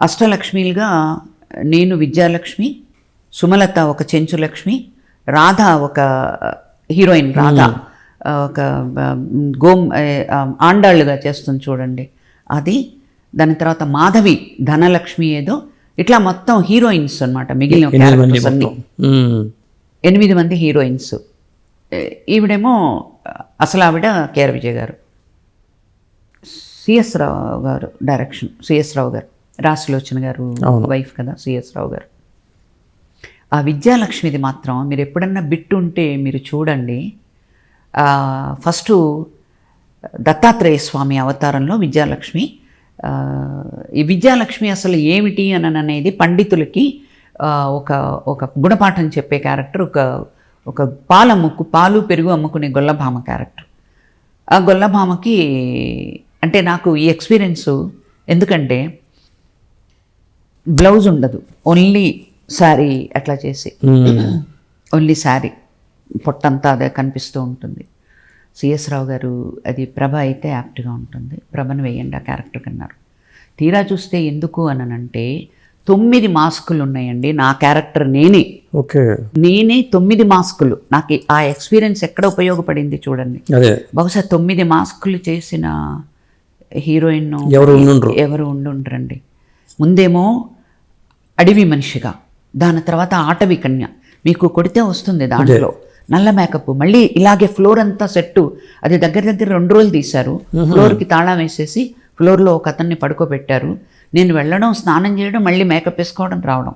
అష్టలక్ష్మిలుగా నేను విద్యాలక్ష్మి సుమలత ఒక చెంచు లక్ష్మి రాధ ఒక హీరోయిన్ రాధ ఒక గోమ్ ఆండాళ్ళుగా చేస్తుంది చూడండి. అది దాని తర్వాత మాధవి ధనలక్ష్మి ఏదో ఇట్లా మొత్తం హీరోయిన్స్ అన్నమాట మిగిలిన ఎనిమిది మంది అన్ని. ఎనిమిది హీరోయిన్స్. ఈవిడేమో అసలు ఆవిడ కేఆర్ విజయ్ గారు. సిఎస్ రావు గారు డైరెక్షన్ సిఎస్ రావు గారు. రాసులోచన గారు వైఫ్ కదా సిఎస్ రావు గారు. ఆ విద్యాలక్ష్మిది మాత్రం మీరు ఎప్పుడన్నా బిట్టు ఉంటే మీరు చూడండి. ఫస్ట్ దత్తాత్రేయ స్వామి అవతారంలో విద్యాలక్ష్మి ఈ విద్యాలక్ష్మి అసలు ఏమిటి అని అనేది పండితులకి ఒక ఒక గుణపాఠం చెప్పే క్యారెక్టర్ ఒక ఒక పాలు అమ్ముకు పాలు పెరుగు అమ్ముకునే గొల్లభామ క్యారెక్టర్. ఆ గొల్లభామకి అంటే నాకు ఈ ఎక్స్పీరియన్స్ ఎందుకంటే బ్లౌజ్ ఉండదు. ఓన్లీ శారీ అట్లా చేసి. ఓన్లీ శారీ పొట్టంతా అదే కనిపిస్తూ ఉంటుంది. సిఎస్ రావు గారు అది ప్రభ అయితే యాప్ట్గా ఉంటుంది. ప్రభను వేయండి ఆ క్యారెక్టర్కి అన్నారు తీరా చూస్తే ఎందుకు అననంటే తొమ్మిది మాస్కులు ఉన్నాయండి. నా క్యారెక్టర్ నేనే. ఓకే. నేనే తొమ్మిది మాస్కులు. నాకు ఆ ఎక్స్పీరియన్స్ ఎక్కడ ఉపయోగపడింది చూడండి. బహుశా తొమ్మిది మాస్కులు చేసిన హీరోయిన్ ఎవరు ఉండుండ్రండి. ముందేమో అడవి మనిషిగా. దాని తర్వాత ఆటవి కన్య. మీకు కొడితే వస్తుంది దాంట్లో. నల్ల మేకప్. మళ్ళీ ఇలాగే ఫ్లోర్ అంతా సెట్టు. అది దగ్గర దగ్గర రెండు రోజులు తీశారు. ఫ్లోర్కి తాళం వేసేసి ఫ్లోర్లో ఒక అతన్ని పడుకోబెట్టారు. నేను వెళ్ళడం స్నానం చేయడం మళ్ళీ మేకప్ వేసుకోవడం రావడం.